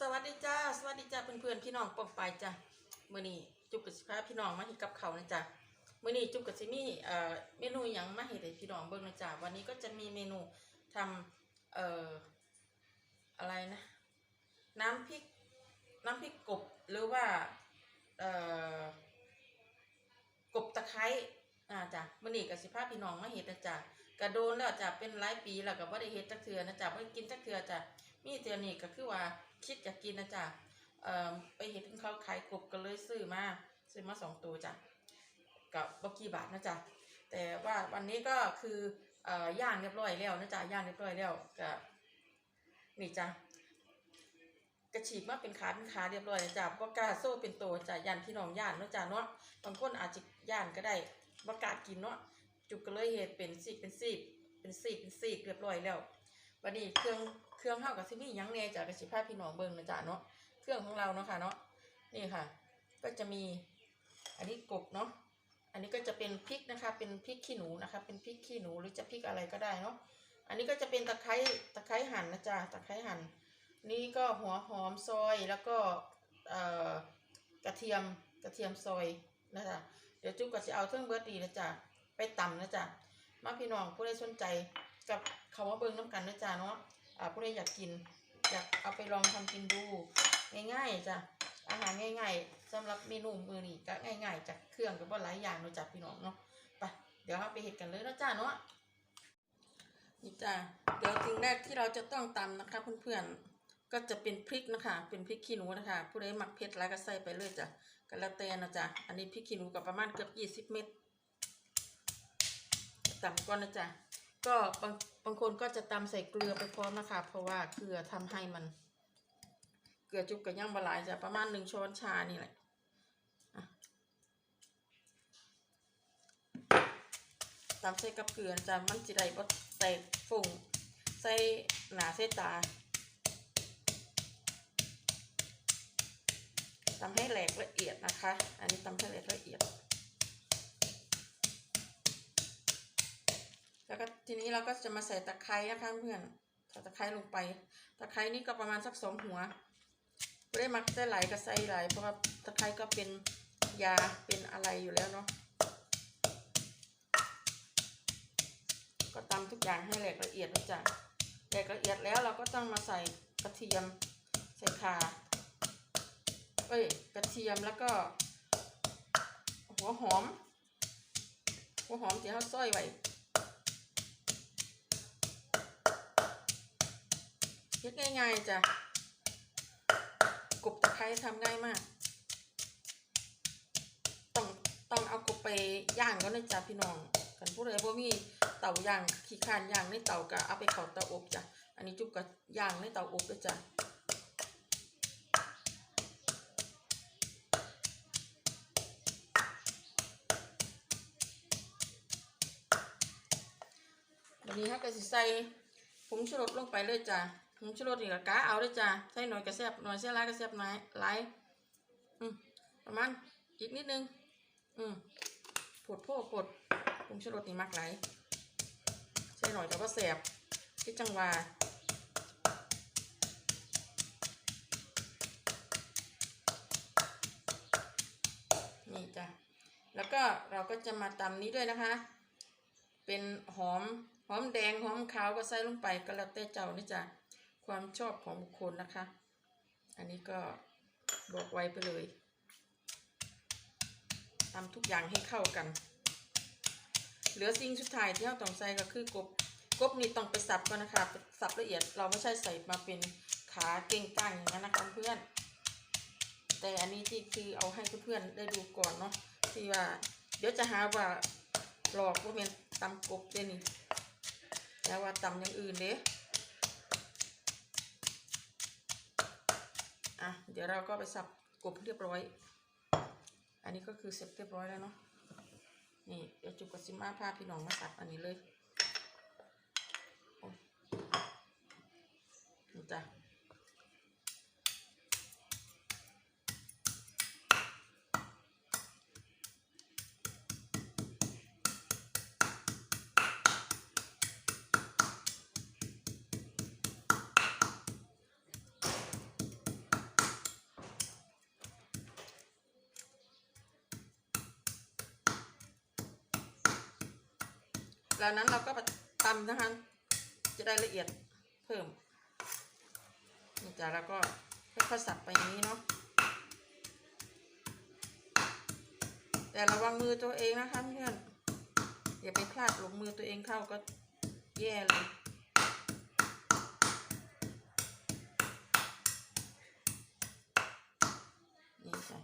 สวัสดีจ้า สวัสดีจ้าเพื่อนๆพี่น้องปองไปจ้าเมื้อนี้จุกกับสิพาพี่น้องมาเฮ็ดกับเขานะจ้าเมื้อนี้จุกกับสิมีเอ่อเมนูหยังมาเฮ็ดให้พี่น้องเบิ่งนะจ้าวันนี้ก็จะมีเมนูทำเอ่ออะไรนะ น้ำพริกน้ำพริกกบหรือว่าเอ่อกบตะไคร้อ่าจ้ะมื้อนี้ก็สิพาพี่น้องมาเฮ็ดนะจ้ะกระโดนแล้วจ้ะเป็นหลายปีแล้วก็บ่ได้เฮ็ดจักเทื่อนะจ้ะบ่ได้กินจักเทื่อจ้ะ มีเทื่อนี้ก็คือว่าคิดอยากกินนะจ้ะเอ่อไปเห็นเขาขายกบก็เลยซื้อมาซื้อมาสองตัวจ้ะก็บ่กี่บาทนะจ้ะแต่ว่าวันนี้ก็คือเอ่อย่างเรียบร้อยแล้วนะจ้ะย่างเรียบร้อยแล้วก็นี่จ้ะกระฉีกมาเป็นขาเป็นขาเรียบร้อยแล้วจ้ะบกาโซ่เป็นตัวจ้ะยันพี่น้องย่านนะจ้ะเนาะบางคนอาจจะย่านก็ได้บกล้ากินเนาะจุกก็เลยเฮ็ดเป็นซีกเป็นซีกเป็นซีกเป็นซีกเรียบร้อยแล้ววันนี้เครื่อง เครื่องเฮากับสิมีหยังแน่จ้ะก็สิพาพี่น้องเบิ่งนะจ้ะเนาะเครื่องของเราเนาะค่ะเนาะนี่ค่ะ ก็จะมีอันนี้กบเนาะอันนี้ก็จะเป็นพริกนะคะ เป็นพริกขี้หนูนะคะ เป็นพริกขี้หนูหรือจะพริกอะไรก็ได้เนาะอันนี้ก็จะเป็นตะไคร้ตะไคร้หั่นนะจ้ะตะไคร้หั่นนี่ก็หัวหอมซอยแล้วก็กระเทียมกระเทียมซอยนะจ๊ะเดี๋ยวจุ๊กก็จะเอาเครื่องเบิร์ดดีนะจ๊ะไปตำนะจ๊ะมาพี่น้องผู้ใดสนใจกับเขาว่าเบิ้งน้ำกันนะจ๊ะเนาะ ผู้ใดอยากกิน อยากเอาไปลองทำกินดู ง่ายๆจ้ะอาหารง่าย ๆสำหรับเมนูมือนี้ก็ง่าย ๆจากเครื่องกับว่าหลายอย่างเนาะจ๊ะพี่น้องเนาะไปเดี๋ยวเราไปเห็ดกันเลยนะจ๊ะเนาะนี่จ้ะเดี๋ยวสิ่งแรกที่เราจะต้องตำนะคะเพื่อนๆก็จะเป็นพริกนะคะ เป็นพริกขี้หนูนะคะ ผู้ใดมักเผ็ดแล้วก็ใส่ไปเลยจ้ะก็แล้วแต่นะจ๊ะอันนี้พริกขี้หนูกับประมาณเกือบยี่สิบเม็ดตำก่อนนะจ๊ะ ก็บางบางคนก็จะตำใส่เกลือไปพร้อมนะคะ เพราะว่าเกลือทำให้มัน เกลือจุกกับย่างบะหลายจะประมาณหนึ่งช้อนชานี่แหละตำใส่กับเกลือจะมันจะได้บ่ใส่ฝุ่งใส่หนาใส่ตาทำให้แหลกละเอียดนะคะ อันนี้ทำให้แหลกละเอียด แล้วก็ทีนี้เราก็จะมาใส่ตะไคร้นะคะเพื่อนใส่ตะไคร้ลงไป ตะไคร้นี่ก็ประมาณสักสองหัวไม่ได้มักใส่ไหลก็ใส่ไหลเพราะว่าตะไคร้ก็เป็นยาเป็นอะไรอยู่แล้วเนาะก็ตำทุกอย่างให้แหลกละเอียดนะจ๊ะแหลกละเอียดแล้วเราก็ต้องมาใส่กระเทียมใส่ข่าเอ้ยกระเทียมแล้วก็ หัวหอม หัวหอมที่เขาซอยไว้ เฮ็ดง่ายๆจ้ะกบตะไคร้ทำง่ายมาก ต้องต้องเอากบไปย่างก็นะจ๊ะพี่น้องกันผู้ใดบ่มีเตาย่างขี้คานย่างในเตาก็เอาไปเข้าเตาอบจ้ะอันนี้จุกก็ย่างในเตาอบด้วยจ้ะวันนี้ฮะก็สิใส่ผงชูรสลงไปเลยจ้ะ ผงชูรสนี่ก็กะเอาเลยจ้ะใส่หน่อยก็แซบหน่อยใส่หลายก็แซบหน่อยลายอืมประมาณอีกนิดนึง อืมปวดพกปวดผงชูรสนี่มักหลใส่หน่อยก็ว่าแซบที่จังหวะนี่จ้ะแล้วก็เราก็จะมาตำนี้ด้วยนะคะ เป็นหอมหอมแดงหอมขาวก็ใส่ลงไปก็แล้วแต่เจ้านี่จ้ะ ความชอบของบุคคลนะคะ อันนี้ก็บอกไว้ไปเลยทำทุกอย่างให้เข้ากัน เหลือสิ่งสุดท้ายที่เราต้องใส่ก็คือกบ กบนี่ต้องไปสับก่อนนะคะ สับละเอียด เราไม่ใช่ใส่มาเป็นขาเก่งก้งอย่างนั้นนะคะเพื่อน แต่อันนี้ที่คือเอาให้เพื่อนๆได้ดูก่อนเนาะ ที่ว่า เดี๋ยวจะหาว่าหลอกว่าเป็นตำกบเด้นี่แต่ว่าตำอย่างอื่นเด้ อะเดี๋ยวเราก็ไปสับกบเรียบร้อย อันนี้ก็คือเสร็จเรียบร้อยแล้วเนาะนี่เดี๋ยวจุกกับซิมาพาพี่น้องมาสับอันนี้เลย จากนั้นเราก็ตำนะคะ จะได้ละเอียดเพิ่มนี่จ้ะแล้วก็ค่อยๆสับไปอย่างนี้เนาะแต่ระวังมือตัวเองนะคะเพื่อนอย่าไปพลาดลงมือตัวเองเข้าก็แย่เลยนี่จ้ะ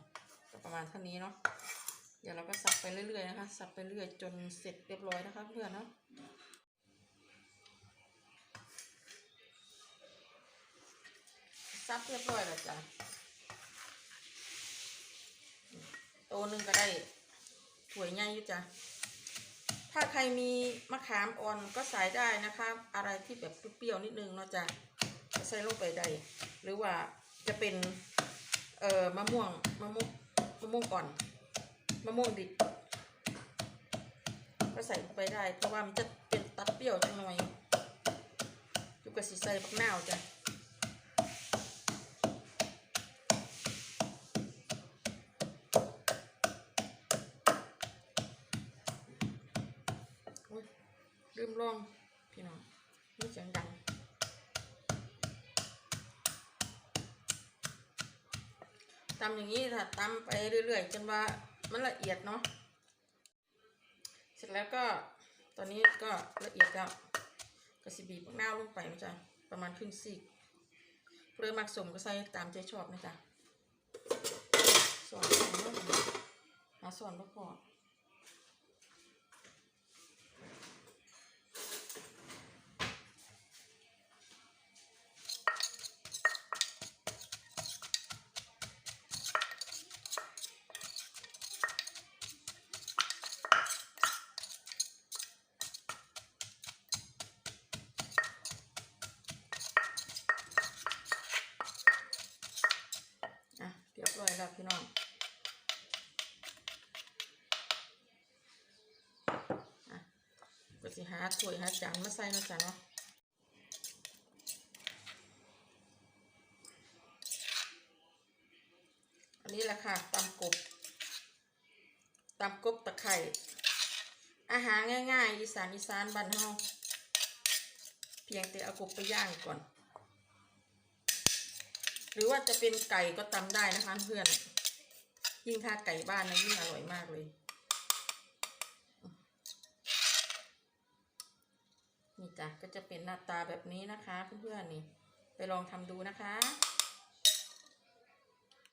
ก็ประมาณเท่านี้เนาะ ดี๋ยวเราก็สับไปเรื่อยๆนะคะ สับไปเรื่อยจนเสร็จเรียบร้อยนะคะเพื่อนเนาะซับเรียบร้อยแล้วจ้ะตัวหนึ่งก็ได้ถ้วยใหญ่อยู่จ้ะถ้าใครมีมะขามอ่อนก็ใส่ได้นะคะ อะไรที่แบบเปรี้ยวๆนิดนึงเนาะจ้ะใส่ลงไปได้ หรือว่าจะเป็น เอ่อมะม่วงมะม่วงมะม่วงก่อน มะม่วงดิบก็ใส่ลงไปได้ เพราะว่ามันจะเป็นตัดเปรี้ยวจังหน่อยจุกกระสีใส่บักนาวจ้ะลืมลองพี่น้องนี่เสียงดังตำอย่างนี้ค่ะตำไปเรื่อยๆจนว่า มันละเอียดเนาะ เสร็จแล้วก็ตอนนี้ก็ละเอียดแล้วก็สิบีบหน้าลงไปนะจ๊ะประมาณครึ่งซีกเพื่อมักสมก็ใส่ตามใจชอบนะจ๊ะสอนใส่ลงไปหาสอนก็พอ เรียบร้อยแล้วพี่น้องก็สิหาถ้วยหาจานมาใส่นาะจ้ะเนาะอันนี้แหละค่ะตำกบตำกบตะไคร่อาหารง่ายๆอีสานอีสานบ้านเฮาเพียงแต่เอากบไปย่างก่อน หรือว่าจะเป็นไก่ก็ตำได้นะคะเพื่อน ยิ่งถ้าไก่บ้านนะยิ่งอร่อยมากเลย นี่จ้ะก็จะเป็นหน้าตาแบบนี้นะคะเพื่อนๆนี่ ไปลองทำดูนะคะ